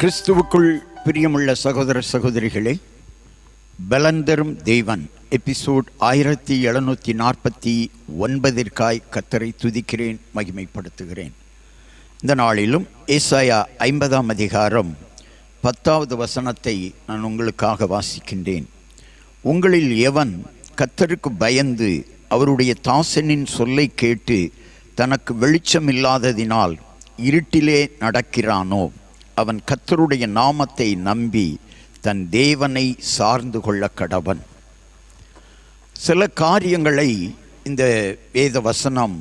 கிறிஸ்துவுக்குள் பிரியமுள்ள சகோதர சகோதரிகளே பலந்தரும் தேவன். எபிசோட் ஆயிரத்தி எழுநூற்றி நாற்பத்தி ஒன்பதிற்காய் கத்தரை துதிக்கிறேன் மகிமைப்படுத்துகிறேன். இந்த நாளிலும் ஏசாயா ஐம்பதாம் அதிகாரம் பத்தாவது வசனத்தை நான் உங்களுக்காக வாசிக்கின்றேன். உங்களில் எவன் கத்தருக்கு பயந்து அவருடைய தாசனின் சொல்லை கேட்டு தனக்கு வெளிச்சம் இல்லாததினால் இருட்டிலே நடக்கிறானோ? அவன் கத்தருடைய நாமத்தை நம்பி தன் தேவனை சார்ந்து கொள்ள கடவன். சில காரியங்களை இந்த வேத வசனம்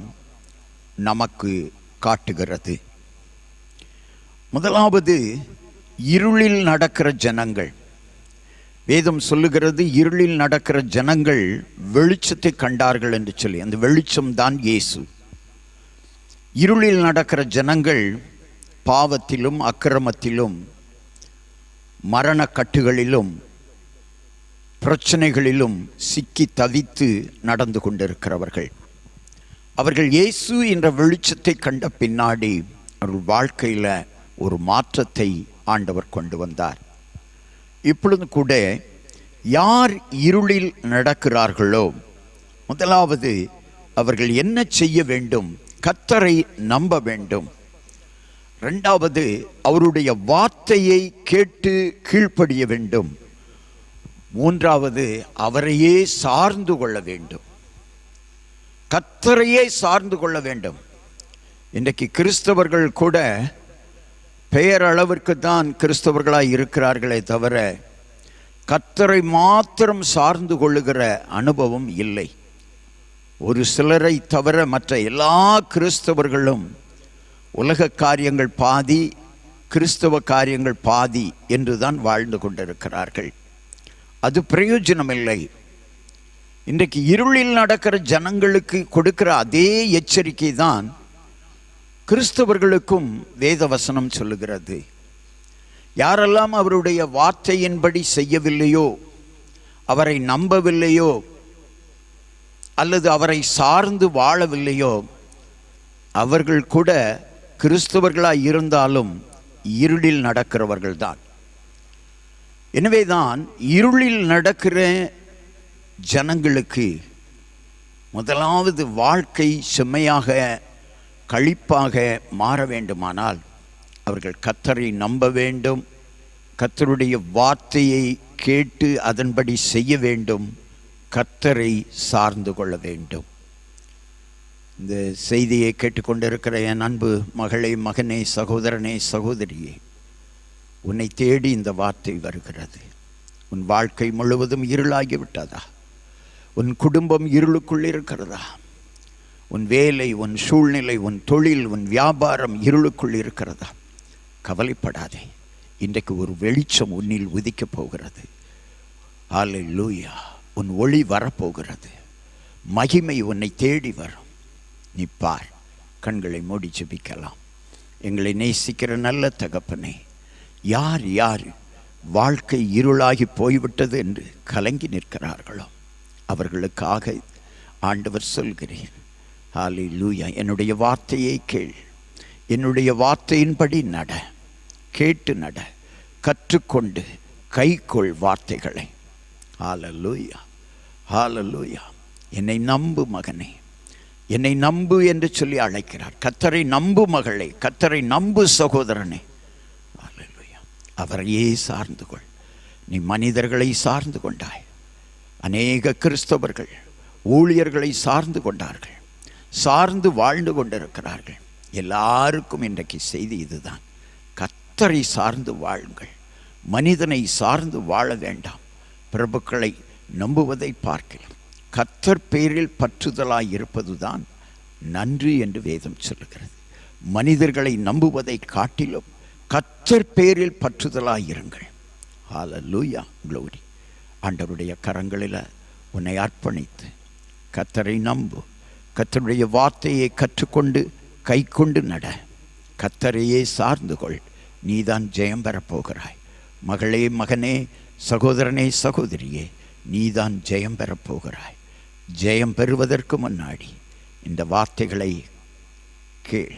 நமக்கு காட்டுகிறது. முதலாவது இருளில் நடக்கிற ஜனங்கள். வேதம் சொல்லுகிறது இருளில் நடக்கிற ஜனங்கள் வெளிச்சத்தை கண்டார்கள் என்று சொல்லி அந்த வெளிச்சம் தான் இயேசு. இருளில் நடக்கிற ஜனங்கள் பாவத்திலும் அக்கிரமத்திலும் மரணக்கட்டுகளிலும் பிரச்சனைகளிலும் சிக்கி தவித்து நடந்து கொண்டிருக்கிறவர்கள். அவர்கள் இயேசு என்ற வெளிச்சத்தை கண்ட பின்னாடி அவர்கள் வாழ்க்கையில் ஒரு மாற்றத்தை ஆண்டவர் கொண்டு வந்தார். இப்பொழுது கூட யார் இருளில் நடக்கிறார்களோ முதலாவது அவர்கள் என்ன செய்ய வேண்டும் கத்தரை நம்ப வேண்டும் ரெண்டாவது அவருடைய வார்த்தையை கேட்டு கீழ்ப்படிய வேண்டும். மூன்றாவது அவரையே சார்ந்து கொள்ள வேண்டும். கத்தரையே சார்ந்து கொள்ள வேண்டும். இன்றைக்கு கிறிஸ்தவர்கள் கூட பெயரளவிற்கு தான் கிறிஸ்தவர்களாக இருக்கிறார்களே தவிர கத்தரை மாத்திரம் சார்ந்து கொள்ளுகிற அனுபவம் இல்லை. ஒரு சிலரை தவிர மற்ற எல்லா கிறிஸ்தவர்களும் உலக காரியங்கள் பாதி கிறிஸ்தவ காரியங்கள் பாதி என்று தான் வாழ்ந்து கொண்டிருக்கிறார்கள். அது பிரயோஜனமில்லை. இன்றைக்கு இருளில் நடக்கிற ஜனங்களுக்கு கொடுக்கிற அதே எச்சரிக்கை தான் கிறிஸ்தவர்களுக்கும் வேதவசனம் சொல்லுகிறது. யாரெல்லாம் அவருடைய வார்த்தையின்படி செய்யவில்லையோ அவரை நம்பவில்லையோ அல்லது அவரை சார்ந்து வாழவில்லையோ அவர்கள் கூட கிறிஸ்துவர்களாக இருந்தாலும் இருளில் நடக்கிறவர்கள் தான் எனவே தான் இருளில் நடக்கிற ஜனங்களுக்கு முதலாவது வாழ்க்கை செம்மையாக கழிப்பாக மாற வேண்டுமானால் அவர்கள் கத்தரை நம்ப வேண்டும் கத்தருடைய வார்த்தையை கேட்டு அதன்படி செய்ய வேண்டும் கத்தரை சார்ந்து கொள்ள வேண்டும். இந்த செய்தியை கேட்டுக்கொண்டிருக்கிற என் அன்பு மகளே மகனே சகோதரனே சகோதரியே உன்னை தேடி இந்த வார்த்தை வருகிறது. உன் வாழ்க்கை முழுவதும் இருளாகிவிட்டதா? உன் குடும்பம் இருளுக்குள் இருக்கிறதா? உன் வேலை உன் சூழ்நிலை உன் தொழில் உன் வியாபாரம் இருளுக்குள் இருக்கிறதா? கவலைப்படாதே. இன்றைக்கு ஒரு வெளிச்சம் உன்னில் உதிக்கப் போகிறது. ஆலை லூயா உன் ஒளி வரப்போகிறது. மகிமை உன்னை தேடி வரும். நிற்பார் கண்களை மூடி ஜபிக்கலாம். எங்களை நேசிக்கிற நல்ல தகப்பனே யார் யார் வாழ்க்கை இருளாகி போய்விட்டது என்று கலங்கி நிற்கிறார்களோ அவர்களுக்காக ஆண்டவர் சொல்கிறேன் ஆலை லூயா என்னுடைய வார்த்தையை கேள். என்னுடைய வார்த்தையின்படி நட. கேட்டு நட. கற்றுக்கொண்டு கைக்கொள் வார்த்தைகளை. ஹால லூயா என்னை நம்பு மகனே. என்னை நம்பு என்று சொல்லி அழைக்கிறார். கத்தரை நம்பு மகளே கத்தரை நம்பு சகோதரனே. அவரையே சார்ந்து கொள். நீ மனிதர்களை சார்ந்து கொண்டாய். அநேக கிறிஸ்தவர்கள் ஊழியர்களை சார்ந்து கொண்டார்கள். சார்ந்து வாழ்ந்து கொண்டிருக்கிறார்கள். எல்லாருக்கும் இன்றைக்கு செய்தி இதுதான். கத்தரை சார்ந்து வாழுங்கள். மனிதனை சார்ந்து வாழ வேண்டாம். பிரபுக்களை நம்புவதை பார்க்கலாம். கத்தர் பேரில் பற்றுதலாய் இருப்பதுதான் நன்று என்று வேதம் சொல்லுகிறது. மனிதர்களை நம்புவதை காட்டிலும் கத்தர் பேரில் பற்றுதலாய் இருங்கள். ஹalleluya glory. ஆண்டவருடைய கரங்களில் உன்னை அர்ப்பணித்து கத்தரை நம்பு. கத்தருடைய வார்த்தையை கற்றுக்கொண்டு கை கொண்டு நட. கத்தரையே சார்ந்து கொள். நீதான் ஜெயம் பெறப் போகிறாய். மகளே மகனே சகோதரனே சகோதரியே நீதான் ஜெயம் பெறப் போகிறாய். ஜெயம் பெறுவதற்கு முன்னாடி இந்த வார்த்தைகளை கேள்.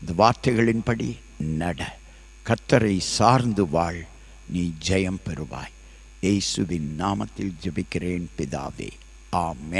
இந்த வார்த்தைகளின்படி நட. கத்தரை சார்ந்து வாழ். நீ ஜெயம் பெறுவாய். இயேசுவின் நாமத்தில் ஜெபிக்கிறேன் பிதாவே. ஆமே